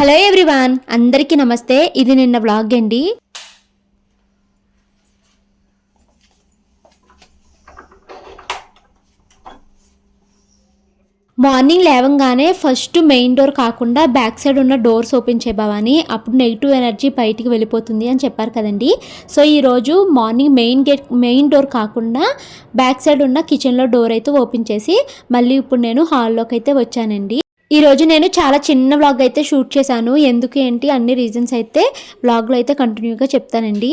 Hello everyone అందరికీ నమస్తే. ఇది నిన్న వ్లాగ్ అండి. మార్నింగ్ లేవంగానే ఫస్ట్ మెయిన్ డోర్ కాకుండా బ్యాక్ సైడ్ ఉన్న డోర్స్ ఓపెన్ చేయబావని అప్పుడు నెగిటివ్ ఎనర్జీ బయటికి వెళ్ళిపోతుంది అని చెప్పారు కదండి. సో ఈరోజు morning main gate main door కాకుండా బ్యాక్ సైడ్ ఉన్న కిచెన్లో డోర్ అయితే ఓపెన్ చేసి మళ్ళీ ఇప్పుడు నేను హాల్లోకి అయితే వచ్చానండి. ఈరోజు నేను చాలా చిన్న వ్లాగ్ అయితే షూట్ చేశాను. ఎందుకు ఏంటి? అన్ని రీజన్స్ అయితే వ్లాగ్లో అయితే కంటిన్యూగా చెప్తానండి.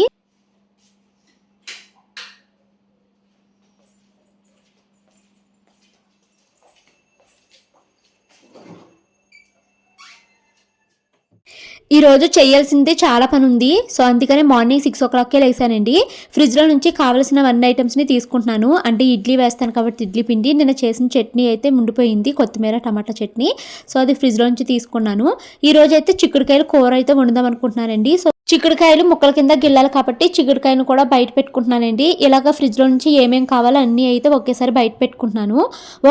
ఈ రోజు చేయాల్సిందే చాలా పని ఉంది సో అందుకనే మార్నింగ్ సిక్స్ ఓ క్లాక్కే లేసానండి. ఫ్రిడ్జ్లో నుంచి కావాల్సిన వన్ ఐటమ్స్ని తీసుకుంటున్నాను. అంటే ఇడ్లీ వేస్తాను కాబట్టి ఇడ్లీ పిండి నిన్న చేసిన చట్నీ అయితే ముండిపోయింది కొత్తిమీర టమాటా చట్నీ. సో అది ఫ్రిడ్జ్లో నుంచి తీసుకున్నాను. ఈరోజు అయితే చిక్కుడుకాయలు కూర అయితే వండుదాం అనుకుంటున్నానండి. సో చిక్కుడుకాయలు ముక్కల కింద గిల్లాలి కాబట్టి చిక్కుడుకాయను కూడా బయట పెట్టుకుంటున్నానండి. ఇలాగ ఫ్రిడ్జ్లో నుంచి ఏమేం కావాలో అన్నీ అయితే ఒకేసారి బయట పెట్టుకుంటున్నాను.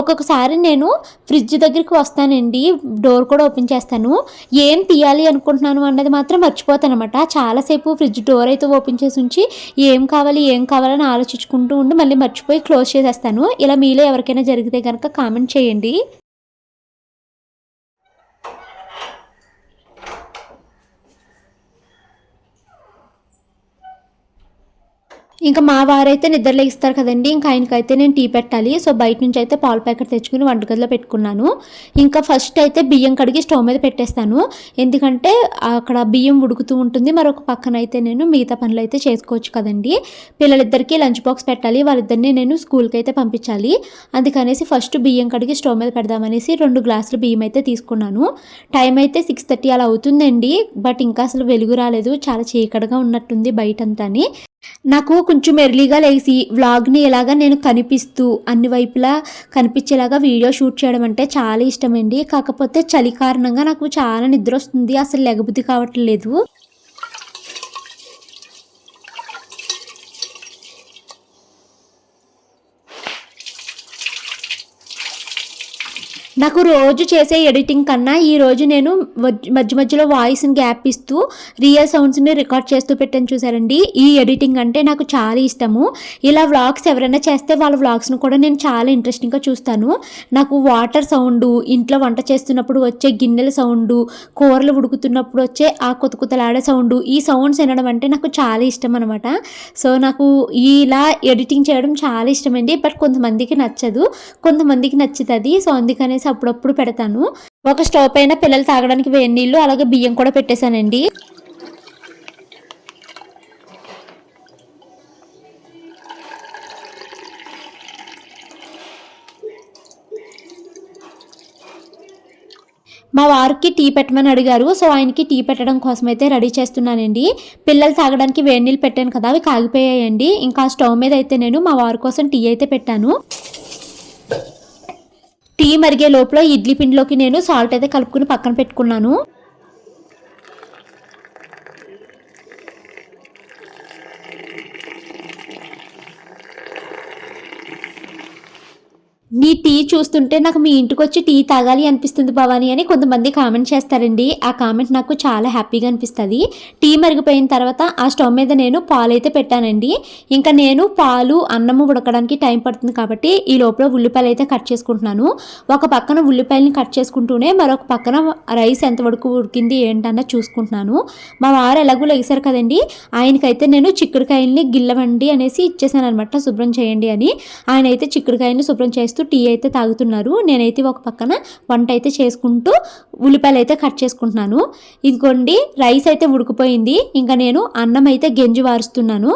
ఒక్కొక్కసారి నేను ఫ్రిడ్జ్ దగ్గరికి వస్తానండి డోర్ కూడా ఓపెన్ చేస్తాను. ఏం తీయాలి అనుకుంటున్నాను అన్నది మాత్రం మర్చిపోతాను అనమాట చాలాసేపు ఫ్రిడ్జ్ డోర్ అయితే ఓపెన్ చేసి ఉంచి ఏం కావాలి ఏం కావాలని ఆలోచించుకుంటూ ఉండి మళ్ళీ మర్చిపోయి క్లోజ్ చేసేస్తాను. ఇలా మీలో ఎవరికైనా జరిగితే కనుక కామెంట్ చేయండి. ఇంకా మా వారైతే నిద్రలేగిస్తారు కదండి. ఇంకా ఆయనకైతే నేను టీ పెట్టాలి. సో బయట నుంచి అయితే పాల ప్యాకెట్ తెచ్చుకుని వంటగదిలో పెట్టుకున్నాను. ఇంకా ఫస్ట్ అయితే బియ్యం కడిగి స్టవ్ మీద పెట్టేస్తాను. ఎందుకంటే అక్కడ బియ్యం ఉడుకుతూ ఉంటుంది. మరొక పక్కన అయితే నేను మిగతా పనులు అయితే చేసుకోవచ్చు కదండి. పిల్లలిద్దరికీ లంచ్ బాక్స్ పెట్టాలి. వాళ్ళిద్దరిని నేను స్కూల్కి అయితే పంపించాలి. అందుకనేసి ఫస్ట్ బియ్యం కడిగి స్టవ్ మీద పెడదామనేసి రెండు గ్లాసులు బియ్యం అయితే తీసుకున్నాను. టైం అయితే సిక్స్ థర్టీ అలా అవుతుందండి. బట్ ఇంకా అసలు వెలుగు రాలేదు. చాలా చీకటిగా ఉన్నట్టుంది బయటంతాని. నాకు కొంచెం ఎర్లీగా లేచి వ్లాగ్ని ఎలాగా నేను కనిపిస్తూ అన్ని వైపులా కనిపించేలాగా వీడియో షూట్ చేయడం అంటే చాలా ఇష్టమండి. కాకపోతే చలి కారణంగా నాకు చాలా నిద్ర వస్తుంది. అసలు లెగబుద్ధి కావట్లేదు. నాకు రోజు చేసే ఎడిటింగ్ కన్నా ఈరోజు నేను మధ్య మధ్యలో వాయిస్ని గ్యాప్ ఇస్తూ రియల్ సౌండ్స్ని రికార్డ్ చేస్తూ పెట్టాను చూసారండి. ఈ ఎడిటింగ్ అంటే నాకు చాలా ఇష్టము. ఇలా వ్లాగ్స్ ఎవరైనా చేస్తే వాళ్ళ వ్లాగ్స్ను కూడా నేను చాలా ఇంట్రెస్టింగ్గా చూస్తాను. నాకు వాటర్ సౌండ్ ఇంట్లో వంట చేస్తున్నప్పుడు వచ్చే గిన్నెల సౌండ్ కూరలు ఉడుకుతున్నప్పుడు వచ్చే ఆ కొత్త కొత్తలాడే సౌండ్ ఈ సౌండ్స్ వినడం అంటే నాకు చాలా ఇష్టం అనమాట సో నాకు ఇలా ఎడిటింగ్ చేయడం చాలా ఇష్టమండి. బట్ కొంతమందికి నచ్చదు. కొంతమందికి నచ్చుతుంది. సో అందుకనేసి అప్పుడప్పుడు పెడతాను. ఒక స్టవ్ పైన పిల్లలు తాగడానికి వేడి నీళ్ళు అలాగే బియ్యం కూడా పెట్టేశానండి. మా వారికి టీ పెట్టమని అడిగారు. సో ఆయనకి టీ పెట్టడం కోసం అయితే రెడీ చేస్తున్నానండి. పిల్లలు తాగడానికి వేడి నీళ్ళు పెట్టాను కదా అవి కాగిపోయాయండి. ఇంకా స్టవ్ మీద అయితే నేను మా వారి కోసం టీ అయితే పెట్టాను. టీ మరిగే లోపల ఇడ్లీ పిండిలోకి నేను సాల్ట్ అయితే కలుపుకుని పక్కన పెట్టుకున్నాను. నీ టీ చూస్తుంటే నాకు మీ ఇంటికి వచ్చి టీ తాగాలి అనిపిస్తుంది భవాని అని కొంతమంది కామెంట్ చేస్తారండి. ఆ కామెంట్ నాకు చాలా హ్యాపీగా అనిపిస్తుంది. టీ మరిగిపోయిన తర్వాత ఆ స్టవ్ మీద నేను పాలు అయితే పెట్టానండి. ఇంకా నేను పాలు అన్నము ఉడకడానికి టైం పడుతుంది కాబట్టి ఈ లోపల ఉల్లిపాయలు అయితే కట్ చేసుకుంటున్నాను. ఒక పక్కన ఉల్లిపాయలని కట్ చేసుకుంటూనే మరొక పక్కన రైస్ ఎంతవరకు ఉడికింది ఏంటన్న చూసుకుంటున్నాను. మా వారు ఎలాగో లేసారు కదండి. ఆయనకైతే నేను చిక్కుడుకాయల్ని గిల్లవండి అనేసి ఇచ్చేసాను అనమాట శుభ్రం చేయండి అని. ఆయన అయితే చిక్కుడుకాయల్ని శుభ్రం చేస్తూ టీ అయితే తాగుతున్నారు. నేనైతే ఒక పక్కన వంట అయితే చేసుకుంటూ ఉల్లిపాయలు అయితే కట్ చేసుకుంటున్నాను. ఇదిగోండి రైస్ అయితే ఉడికిపోయింది. ఇంకా నేను అన్నం అయితే గెంజి వారుస్తున్నాను.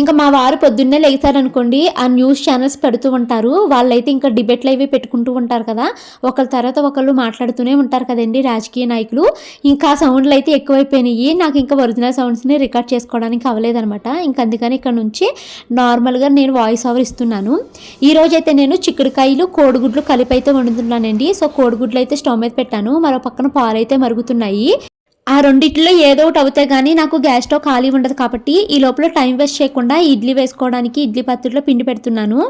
ఇంకా మా వారు పొద్దున్నే లేచారనుకోండి ఆ న్యూస్ ఛానల్స్ పెడుతూ ఉంటారు. వాళ్ళైతే ఇంకా డిబేట్లు అవి పెట్టుకుంటూ ఉంటారు కదా. ఒకళ్ళ తర్వాత ఒకళ్ళు మాట్లాడుతూనే ఉంటారు కదండి రాజకీయ నాయకులు. ఇంకా సౌండ్లు అయితే ఎక్కువైపోయినాయి. నాకు ఇంకా ఒరిజినల్ సౌండ్స్ని రికార్డ్ చేసుకోవడానికి అవ్వలేదనమాట. ఇంకా అందుకని ఇక్కడ నుంచి నార్మల్గా నేను వాయిస్ ఓవర్ ఇస్తున్నాను. ఈ అయితే నేను చిక్కుడుకాయలు కోడిగుడ్లు కలిపి అయితే వండుతున్నానండి. సో కోడిగుడ్లు అయితే స్టవ్ మీద పెట్టాను. మరో పక్కన పాలు అయితే మరుగుతున్నాయి. ఆ రెండిట్లో ఏదో ఒకటి అవుతాయి కానీ నాకు గ్యాస్ స్టవ్ ఖాళీ ఉండదు కాబట్టి ఈ లోపల టైం వేస్ట్ చేయకుండా ఇడ్లీ వేసుకోవడానికి ఇడ్లీ పత్తిలో పిండి పెడుతున్నాను.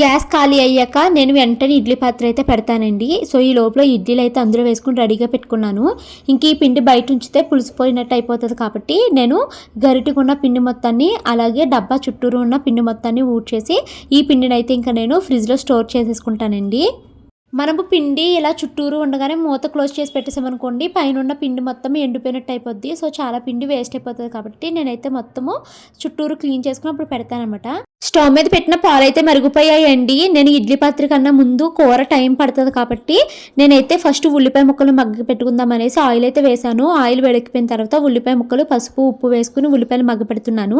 గ్యాస్ ఖాళీ అయ్యాక నేను వెంటనే ఇడ్లీ పాత్ర అయితే పెడతానండి. సో ఈ లోపల ఇడ్లీలు అయితే అందులో వేసుకుని రెడీగా పెట్టుకున్నాను. ఇంక ఈ పిండి బయట ఉంచితే పులిసిపోయినట్టు అయిపోతుంది కాబట్టి నేను గరిటికి ఉన్న పిండి మొత్తాన్ని అలాగే డబ్బా చుట్టూరు ఉన్న పిండి మొత్తాన్ని ఊడ్చేసి ఈ పిండిని అయితే ఇంకా నేను ఫ్రిడ్జ్లో స్టోర్ చేసేసుకుంటానండి. మనము పిండి ఇలా చుట్టూరు ఉండగానే మూత క్లోజ్ చేసి పెట్టేసామనుకోండి పైన ఉన్న పిండి మొత్తం ఎండిపోయినట్టు అయిపోద్ది. సో చాలా పిండి వేస్ట్ అయిపోతుంది కాబట్టి నేనైతే మొత్తము చుట్టూరు క్లీన్ చేసుకుని అప్పుడు పెడతానమాట స్టవ్ మీద పెట్టిన పాలు అయితే మరుగుపోయాయండి నేను ఇడ్లీ పాత్ర కన్నా ముందు కూర టైం పడుతుంది కాబట్టి నేనైతే ఫస్ట్ ఉల్లిపాయ ముక్కలు మగ్గ పెట్టుకుందాం అనేసి ఆయిల్ అయితే వేసాను ఆయిల్ వేడెక్కిపోయిన తర్వాత ఉల్లిపాయ ముక్కలు పసుపు ఉప్పు వేసుకుని ఉల్లిపాయలు మగ్గ పెడుతున్నాను.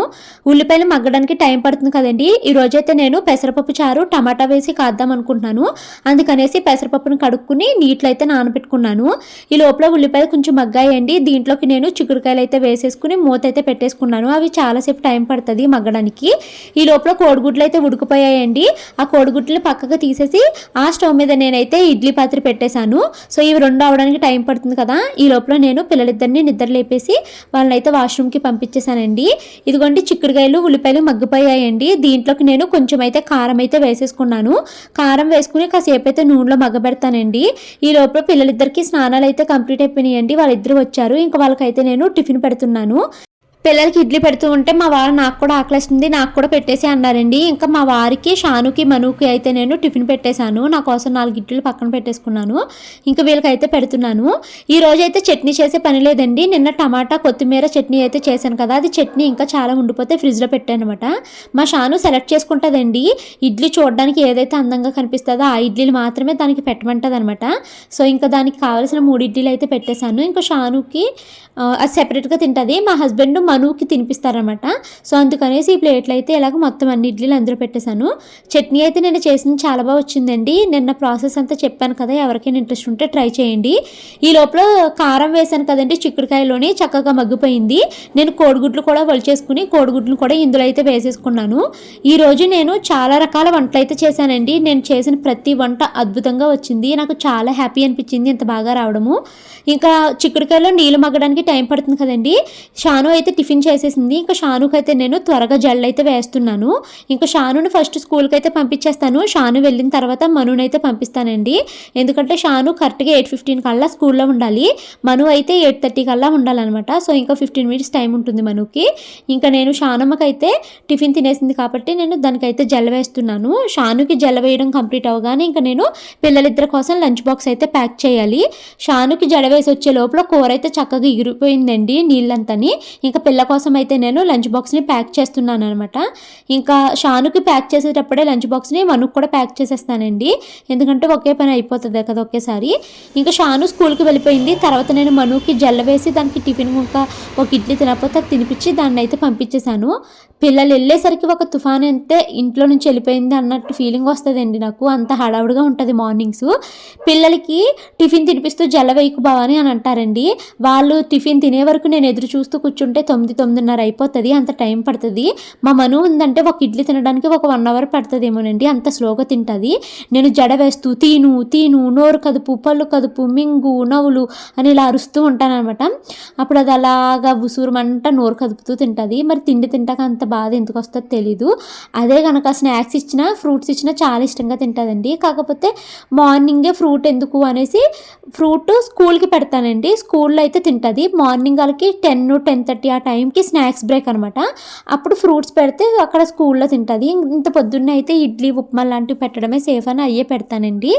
ఉల్లిపాయలు మగ్గడానికి టైం పడుతుంది కదండి. ఈ రోజైతే నేను పెసరపప్పు చారు టమాటా వేసి కాద్దాం అనుకుంటున్నాను. అందుకనేసి పెసరపప్పును కడుక్కుని నీటిలో అయితే నానబెట్టుకున్నాను. ఈ లోపల ఉల్లిపాయలు కొంచెం మగ్గాయండి. దీంట్లోకి నేను చిక్కుడుకాయలు అయితే వేసేసుకుని మూత అయితే పెట్టేసుకున్నాను. అవి చాలాసేపు టైం పడుతుంది మగ్గడానికి. ఈ లోపల కోడిగుడ్లు అయితే ఉడికిపోయాయండి. ఆ కోడిగుడ్లు పక్కకు తీసేసి ఆ స్టవ్ మీద నేనైతే ఇడ్లీ పాత్ర పెట్టేశాను. సో ఇవి రెండు అవడానికి టైం పడుతుంది కదా. ఈ లోపల నేను పిల్లలిద్దరిని నిద్ర లేపేసి వాళ్ళని అయితే వాష్రూమ్కి పంపించేశానండి. ఇదిగోండి చిక్కుడుకాయలు ఉల్లిపాయలు మగ్గిపోయాయండి. దీంట్లోకి నేను కొంచెం అయితే కారం అయితే వేసేసుకున్నాను. కారం వేసుకుని కాసేపు అయితే నూనె రూమ్లో మగబెడతానండి. ఈ లోపల పిల్లలిద్దరికి స్నానాలు అయితే కంప్లీట్ అయిపోయినాయండి. వాళ్ళిద్దరు వచ్చారు. ఇంకా వాళ్ళకైతే నేను టిఫిన్ పెడుతున్నాను. పిల్లలకి ఇడ్లీ పెడుతూ ఉంటే మా వారు నాకు కూడా ఆకలిస్తుంది నాకు కూడా పెట్టేసి అన్నారండి. ఇంకా మా వారికి షానుకి మనుకి అయితే నేను టిఫిన్ పెట్టేశాను. నా కోసం నాలుగు ఇడ్లీలు పక్కన పెట్టేసుకున్నాను. ఇంకా వీళ్ళకైతే పెడుతున్నాను. ఈ రోజు అయితే చట్నీ చేసే పని లేదండి. నిన్న టమాటా కొత్తిమీర చట్నీ అయితే చేశాను కదా. అది చట్నీ ఇంకా చాలా ఉండిపోతే ఫ్రిడ్జ్లో పెట్టాను అనమాట మా షాను సెలెక్ట్ చేసుకుంటుందండి. ఇడ్లీ చూడడానికి ఏదైతే అందంగా కనిపిస్తుందో ఆ ఇడ్లీలు మాత్రమే దానికి పెట్టమంటుంది అనమాట సో ఇంకా దానికి కావాల్సిన మూడు ఇడ్లీలు అయితే పెట్టేశాను. ఇంకా షానుకి అది సెపరేట్గా తింటుంది. మా హస్బెండ్ మనుకి తినిపిస్తారనమాట సో అందుకనేసి ఈ ప్లేట్లు అయితే ఇలాగ మొత్తం అన్ని ఇడ్లీలు అందులో పెట్టేశాను. చట్నీ అయితే నేను చేసింది చాలా బాగా వచ్చిందండి. నిన్న ప్రాసెస్ అంతా చెప్పాను కదా ఎవరికైనా ఇంట్రెస్ట్ ఉంటే ట్రై చేయండి. ఈ లోపల కారం వేశాను కదండి చిక్కుడుకాయలోనే చక్కగా మగ్గిపోయింది. నేను కోడిగుడ్లు కూడా వలిచేసుకుని కోడిగుడ్లు కూడా ఇందులో అయితే వేసేసుకున్నాను. ఈరోజు నేను చాలా రకాల వంటలు అయితే చేశానండి. నేను చేసిన ప్రతి వంట అద్భుతంగా వచ్చింది. నాకు చాలా హ్యాపీ అనిపించింది ఇంత బాగా రావడము. ఇంకా చిక్కుడుకాయలో నీళ్ళు మగ్గడానికి టైం పడుతుంది కదండి. షాను అయితే టిఫిన్ చేసేసింది. ఇంకా షానుకి అయితే నేను త్వరగా జల్లు అయితే వేస్తున్నాను. ఇంకా షానుని ఫస్ట్ స్కూల్కి అయితే పంపించేస్తాను. షాను వెళ్ళిన తర్వాత మనుని అయితే పంపిస్తానండి. ఎందుకంటే షాను కరెక్ట్గా ఎయిట్ ఫిఫ్టీన్ కల్లా స్కూల్లో ఉండాలి. మను అయితే ఎయిట్ థర్టీ కల్లా ఉండాలన్నమాట. సో ఇంకా ఫిఫ్టీన్ మినిట్స్ టైం ఉంటుంది మనుకి. ఇంకా నేను షానమ్మకైతే టిఫిన్ తినేసింది కాబట్టి నేను దానికైతే జల్ల వేస్తున్నాను. షానుకి జల్ల వేయడం కంప్లీట్ అవగానే ఇంకా నేను పిల్లలిద్దరి కోసం లంచ్ బాక్స్ అయితే ప్యాక్ చేయాలి. షానుకి జడ వేసి వచ్చే లోపల కూర అయితే చక్కగా ఇగిరిపోయిందండి నీళ్ళంతని. ఇంకా పిల్ల కోసం అయితే నేను లంచ్ బాక్స్ని ప్యాక్ చేస్తున్నాను అనమాట ఇంకా షానుకి ప్యాక్ చేసేటప్పుడే లంచ్ బాక్స్ని మనకు కూడా ప్యాక్ చేసేస్తానండి. ఎందుకంటే ఒకే పని అయిపోతుంది కదా ఒకేసారి. ఇంకా షాను స్కూల్కి వెళ్ళిపోయింది. తర్వాత నేను మనుకి జల్ల వేసి దానికి టిఫిన్ ఇంకా ఒక ఇడ్లీ తినకపోతే అది తినిపించి దాన్ని అయితే పంపించేశాను. పిల్లలు వెళ్ళేసరికి ఒక తుఫాన్ అయితే ఇంట్లో నుంచి వెళ్ళిపోయింది అన్నట్టు ఫీలింగ్ వస్తుందండి నాకు. అంత హడావుడిగా ఉంటుంది మార్నింగ్స్. పిల్లలకి టిఫిన్ తినిపిస్తూ జల్ల వేయకు బావని అని అంటారండి. వాళ్ళు టిఫిన్ తినే వరకు నేను ఎదురు చూస్తూ కూర్చుంటే తొమ్మిది తొమ్మిదిన్నర అయిపోతుంది అంత టైం పడుతుంది. మా మను ఉందంటే ఒక ఇడ్లీ తినడానికి ఒక వన్ అవర్ పడుతుందేమోనండి అంత స్లోగా తింటుంది. నేను జడ వేస్తూ తీను తీను నోరు కదుపు పళ్ళు కదుపు మింగు నవ్వులు అని ఇలా అరుస్తూ ఉంటానమాట అప్పుడు అది అలాగా ఉసూరమంట నోరు కదుపుతూ తింటుంది. మరి తిండి తింటాక అంత బాధ ఎందుకు వస్తుందో తెలీదు. అదే కనుక స్నాక్స్ ఇచ్చినా ఫ్రూట్స్ ఇచ్చినా చాలా ఇష్టంగా తింటుందండి. కాకపోతే మార్నింగే ఫ్రూట్ ఎందుకు అనేసి ఫ్రూట్ స్కూల్కి పెడతానండి. స్కూల్లో అయితే తింటుంది. మార్నింగ్ వాళ్ళకి టెన్ టెన్ థర్టీ ఆ టైంకి స్నాక్స్ బ్రేక్ అనమాట అప్పుడు ఫ్రూట్స్ పెడితే అక్కడ స్కూల్లో తింటుంది. ఇంత పొద్దున్నే అయితే ఇడ్లీ ఉప్మా లాంటివి పెట్టడమే సేఫ్ అని అయ్యే పెడతానండి.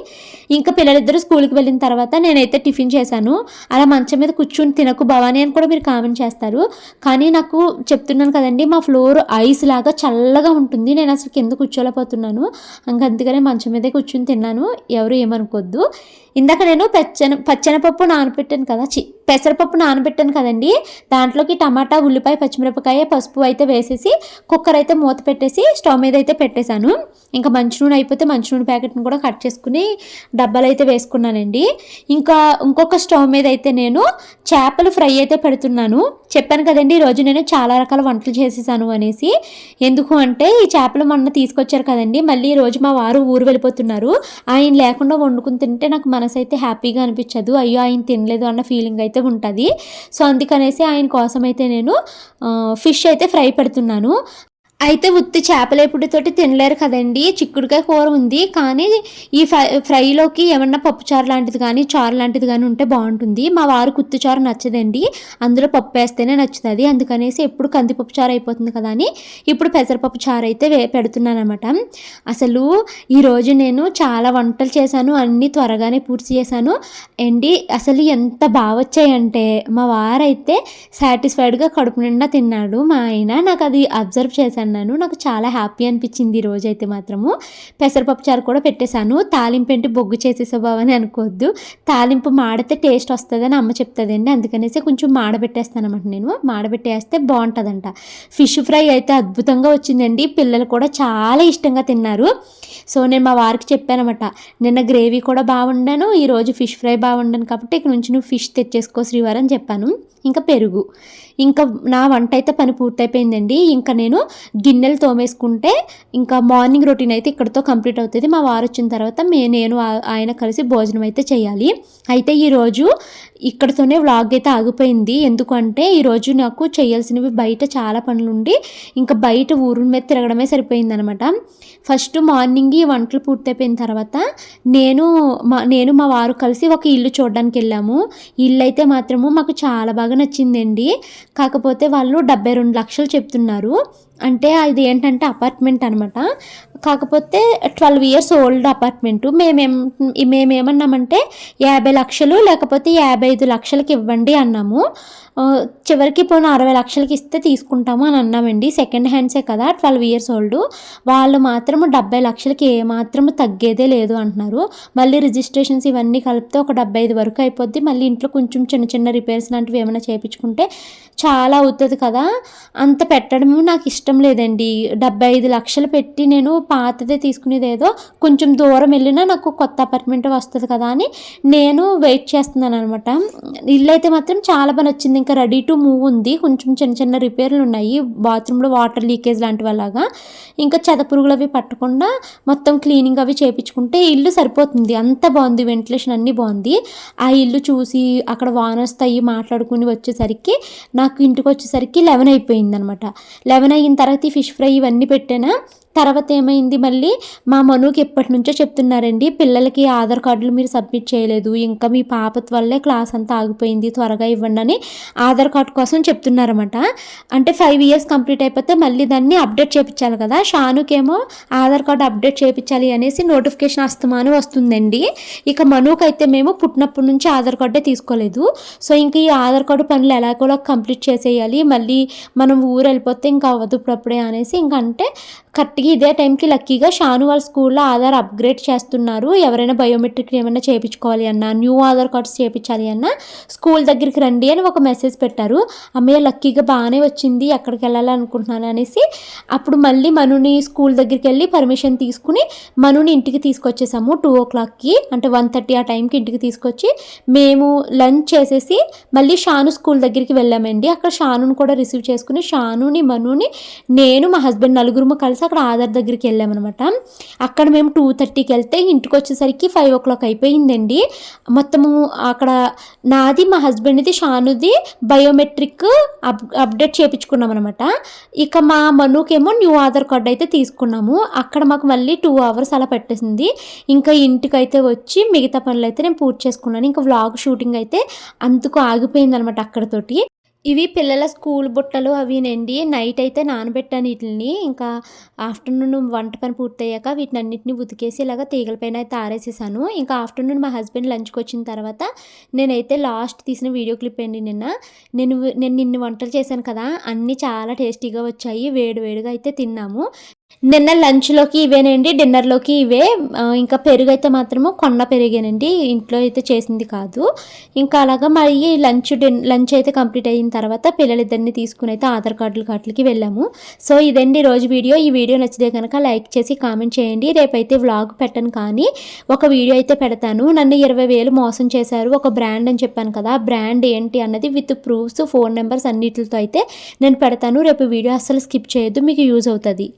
ఇంకా పిల్లలిద్దరూ స్కూల్కి వెళ్ళిన తర్వాత నేనైతే టిఫిన్ చేశాను. అలా మంచం మీద కూర్చుని తినకు భవానీ అని కూడా మీరు కామెంట్ చేస్తారు. కానీ నాకు చెప్తున్నాను కదండి మా ఫ్లోర్ ఐస్ లాగా చల్లగా ఉంటుంది. నేను అసలు కింద కూర్చోలేకపోతున్నాను. ఇంకా అందుకనే మంచం మీదే కూర్చుని తిన్నాను. ఎవరు ఏమనుకోవద్దు ఇందాక నేను పెచ్చన పచ్చనపప్పు నానబెట్టాను కదా చి పెసరపప్పు నానబెట్టాను కదండి. దాంట్లోకి టమాటా ఉల్లిపాయ పచ్చిమిరపకాయ పసుపు అయితే వేసేసి కుక్కర్ అయితే మూత పెట్టేసి స్టవ్ మీద అయితే పెట్టేశాను. ఇంకా మంచి నూనె అయిపోతే మంచి నూనె ప్యాకెట్ని కూడా కట్ చేసుకుని డబ్బాలు అయితే వేసుకున్నానండి. ఇంకా ఇంకొక స్టవ్ మీద అయితే నేను చేపలు ఫ్రై అయితే పెడుతున్నాను. చెప్పాను కదండి ఈరోజు నేను చాలా రకాల వంటలు చేసేసాను అనేసి. ఎందుకు అంటే ఈ చేపలు మొన్న తీసుకొచ్చారు కదండి మళ్ళీ ఈ రోజు మా వారు ఊరు వెళ్ళిపోతున్నారు. ఆయన లేకుండా వండుకుని తింటే నాకు మనసు అయితే హ్యాపీగా అనిపించదు. అయ్యో ఆయన తినలేదు అన్న ఫీలింగ్ అయితే ఉంటుంది. సో అందుకనేసి ఆయన కోసం అయితే నేను ఫిష్ అయితే ఫ్రై పెడుతున్నాను. అయితే ఉత్తి చేపలేపుడితోటి తినలేరు కదండి. చిక్కుడుకాయ కూర ఉంది. కానీ ఈ ఫ్రై ఫ్రైలోకి ఏమన్నా పప్పుచారు లాంటిది కానీ చారు లాంటిది కానీ ఉంటే బాగుంటుంది. మా వారు కుత్తి చారు నచ్చదండి. అందులో పప్పు వేస్తేనే నచ్చుతుంది. అందుకనేసి ఎప్పుడు కందిపప్పు చారు అయిపోతుంది కదా అని ఇప్పుడు పెసరపప్పు చారు అయితే వే పెడుతున్నాను అనమాట అసలు ఈరోజు నేను చాలా వంటలు చేశాను. అన్నీ త్వరగానే పూర్తి చేశాను. అండి అసలు ఎంత బాగా వచ్చాయంటే మా వారైతే సాటిస్ఫైడ్గా కడుపు నిండా తిన్నాడు. మా ఆయన నాకు అది అబ్జర్వ్ చేశాను. అన్నాను. నాకు చాలా హ్యాపీ అనిపించింది ఈ రోజు అయితే మాత్రము. పెసరపప్పు చారు కూడా పెట్టేశాను. తాలింపు ఏంటి బొగ్గు చేసేసాబావని అనుకోవద్దు. తాలింపు మాడితే టేస్ట్ వస్తుందని అమ్మ చెప్తుందండి. అందుకనేసి కొంచెం మాడబెట్టేస్తాను అనమాట నేను. మాడబెట్టేస్తే బాగుంటుందంట. ఫిష్ ఫ్రై అయితే అద్భుతంగా వచ్చిందండి. పిల్లలు కూడా చాలా ఇష్టంగా తిన్నారు. సో నేను మా వారికి చెప్పానమాట. నిన్న గ్రేవీ కూడా బాగుండాను. ఈరోజు ఫిష్ ఫ్రై బాగుండాను కాబట్టి ఇక్కడ నుంచి నువ్వు ఫిష్ తెచ్చేసుకో శ్రీవారం చెప్పాను. ఇంకా పెరుగు. ఇంకా నా వంట అయితే పని పూర్తయిపోయిందండి. ఇంకా నేను గిన్నెలు తోమేసుకుంటే ఇంకా మార్నింగ్ రొటీన్ అయితే ఇక్కడతో కంప్లీట్ అవుతుంది. మా వారు వచ్చిన తర్వాత మే నేను ఆ- ఆయన కలిసి భోజనం అయితే చేయాలి. అయితే ఈరోజు ఇక్కడతోనే వ్లాగ్ అయితే ఆగిపోయింది. ఎందుకంటే ఈరోజు నాకు చేయాల్సినవి బయట చాలా పనులు ఉండి ఇంకా బయట ఊరు మీద తిరగడమే సరిపోయింది అనమాట ఫస్ట్ మార్నింగ్ ఈ వంటలు పూర్తయిపోయిన తర్వాత నేను మా నేను మా వారు కలిసి ఒక ఇల్లు చూడడానికి వెళ్ళాము. ఇల్లు అయితే మాత్రము మాకు చాలా బాగా నచ్చిందండి. కాకపోతే వాళ్ళు డెబ్బై రెండు లక్షలు చెప్తున్నారు. అంటే అది ఏంటంటే అపార్ట్మెంట్ అనమాట కాకపోతే ట్వెల్వ్ ఇయర్స్ ఓల్డ్ అపార్ట్మెంట్ మేమేం మేమేమన్నామంటే యాభై లక్షలు లేకపోతే యాభై ఐదు లక్షలకి ఇవ్వండి అన్నాము. చివరికి పోయిన అరవై లక్షలకి ఇస్తే తీసుకుంటాము అని అన్నామండి. సెకండ్ హ్యాండ్సే కదా ట్వెల్వ్ ఇయర్స్ ఓల్డ్ వాళ్ళు మాత్రం డెబ్బై లక్షలకి ఏమాత్రం తగ్గేదే లేదు అంటున్నారు. మళ్ళీ రిజిస్ట్రేషన్స్ ఇవన్నీ కలిపితే ఒక డెబ్బై ఐదు వరకు అయిపోద్ది. మళ్ళీ ఇంట్లో కొంచెం చిన్న చిన్న రిపేర్స్ లాంటివి ఏమైనా చేయించుకుంటే చాలా అవుతుంది కదా. అంత పెట్టడము నాకు ఇష్టం లేదండి. డెబ్బై ఐదు లక్షలు పెట్టి నేను పాతదే తీసుకునేది ఏదో కొంచెం దూరం వెళ్ళినా నాకు కొత్త అపార్ట్మెంట్ వస్తుంది కదా అని నేను వెయిట్ చేస్తున్నాను అనమాట ఇల్లు అయితే మాత్రం చాలా బాగా నచ్చింది. ఇంకా రెడీ టు మూవ్ ఉంది. కొంచెం చిన్న చిన్న రిపేర్లు ఉన్నాయి. బాత్రూంలో వాటర్ లీకేజ్ లాంటివి అలాగా ఇంకా చెద పురుగులు అవి పట్టకుండా మొత్తం క్లీనింగ్ అవి చేయించుకుంటే ఇల్లు సరిపోతుంది. అంత బాగుంది. వెంటిలేషన్ అన్నీ బాగుంది. ఆ ఇల్లు చూసి అక్కడ వానర్స్ అయ్యి మాట్లాడుకుని వచ్చేసరికి నాకు ఇంటికి వచ్చేసరికి లెవెన్ అయిపోయింది అనమాట లెవెన్ అయిన తరగతి ఫిష్ ఫ్రై ఇవన్నీ పెట్టానా? తర్వాత ఏమైంది మళ్ళీ? మా మనుకి ఎప్పటి నుంచో చెప్తున్నారండి పిల్లలకి ఆధార్ కార్డులు మీరు సబ్మిట్ చేయలేదు ఇంకా మీ పాప వల్లే క్లాస్ అంతా ఆగిపోయింది త్వరగా ఇవ్వండి అని ఆధార్ కార్డు కోసం చెప్తున్నారన్నమాట. అంటే ఫైవ్ ఇయర్స్ కంప్లీట్ అయిపోతే మళ్ళీ దాన్ని అప్డేట్ చేయించాలి కదా? షానుకేమో ఆధార్ కార్డు అప్డేట్ చేయించాలి అనేసి నోటిఫికేషన్ అస్తమాను వస్తుందండి. ఇక మనుకు అయితే మేము పుట్టినప్పటి నుంచి ఆధార్ కార్డే తీసుకోలేదు. సో ఇంక ఈ ఆధార్ కార్డు పనులు ఎలాగోలా కంప్లీట్ చేసేయాలి మళ్ళీ మనం ఊరు వెళ్ళిపోతే ఇంకా అవ్వదు ఇప్పుడప్పుడే అనేసి ఇంకంటే అంటే కరెక్ట్గా ఇదే టైంకి లక్కీగా షాను వాళ్ళ స్కూల్లో ఆధార్ అప్గ్రేడ్ చేస్తున్నారు. ఎవరైనా బయోమెట్రిక్ ఏమైనా చేయించుకోవాలి అన్నా న్యూ ఆధార్ కార్డ్స్ చేయించాలి అన్నా స్కూల్ దగ్గరికి రండి అని ఒక మెసేజ్ పెట్టారు. అమ్మయ్య లక్కీగా బాగానే వచ్చింది ఎక్కడికి వెళ్ళాలి అనుకుంటున్నాను అనేసి. అప్పుడు మళ్ళీ మనుని స్కూల్ దగ్గరికి వెళ్ళి పర్మిషన్ తీసుకుని మనుని ఇంటికి తీసుకొచ్చేసాము టూ ఓ క్లాక్కి. అంటే వన్ థర్టీ ఆ టైంకి ఇంటికి తీసుకొచ్చి మేము లంచ్ చేసేసి మళ్ళీ షాను స్కూల్ దగ్గరికి వెళ్ళామండి. అక్కడ షానుని కూడా రిసీవ్ చేసుకుని షానుని మనుని నేను మా హస్బెండ్ నలుగురు కలిసి అక్కడ ఆధార్ దగ్గరికి వెళ్ళామన్నమాట. అక్కడ మేము టూ థర్టీకి వెళ్తే ఇంటికి వచ్చేసరికి ఫైవ్ ఓ క్లాక్ అయిపోయిందండి. మొత్తము అక్కడ నాది మా హస్బెండ్ది షానుది బయోమెట్రిక్ అప్ అప్డేట్ చేయించుకున్నాం అనమాట ఇక మా మనుకేమో న్యూ ఆధార్ కార్డ్ అయితే తీసుకున్నాము. అక్కడ మాకు మళ్ళీ టూ అవర్స్ అలా పెట్టేసింది. ఇంకా ఇంటికైతే వచ్చి మిగతా పనులు అయితే నేను పూర్తి చేసుకున్నాను. ఇంకా వ్లాగ్ షూటింగ్ అయితే అందుకు ఆగిపోయింది అనమాట అక్కడతోటి. ఇవి పిల్లల స్కూల్ బుట్టలు అవినండి నైట్ అయితే నానబెట్టాను వీటిని ఇంకా ఆఫ్టర్నూన్ వంట పని పూర్తయ్యాక వీటిని అన్నింటిని ఉతికేసి ఇలాగ తీగల పైన అయితే ఆరేసేసాను. ఇంకా ఆఫ్టర్నూన్ మా హస్బెండ్ లంచ్కి వచ్చిన తర్వాత నేనైతే లాస్ట్ తీసిన వీడియో క్లిప్ అండి నిన్న. నేను నేను నిన్న వంటలు చేశాను కదా అన్నీ చాలా టేస్టీగా వచ్చాయి వేడి వేడిగా అయితే తిన్నాము. నిన్న లంచ్లోకి ఇవేనండి డిన్నర్లోకి ఇవే. ఇంకా పెరుగు అయితే మాత్రము కొన్న పెరిగేనండి ఇంట్లో అయితే చేసింది కాదు. ఇంకా అలాగా మరి లంచ్ డిన్ లంచ్ అయితే కంప్లీట్ అయిన తర్వాత పిల్లలిద్దరిని తీసుకుని అయితే ఆధార్ కార్డులు కాట్లకి వెళ్ళాము. సో ఇదండి రోజు వీడియో. ఈ వీడియో నచ్చితే కనుక లైక్ చేసి కామెంట్ చేయండి. రేపైతే వ్లాగ్ పెట్టను కానీ ఒక వీడియో అయితే పెడతాను. నన్ను ఇరవై వేలు మోసం చేశారు ఒక బ్రాండ్ అని చెప్పాను కదా ఆ బ్రాండ్ ఏంటి అన్నది విత్ ప్రూఫ్స్ ఫోన్ నెంబర్స్ అన్నిటితో అయితే నేను పెడతాను. రేపు వీడియో అస్సలు స్కిప్ చేయొద్దు మీకు యూజ్ అవుతుంది.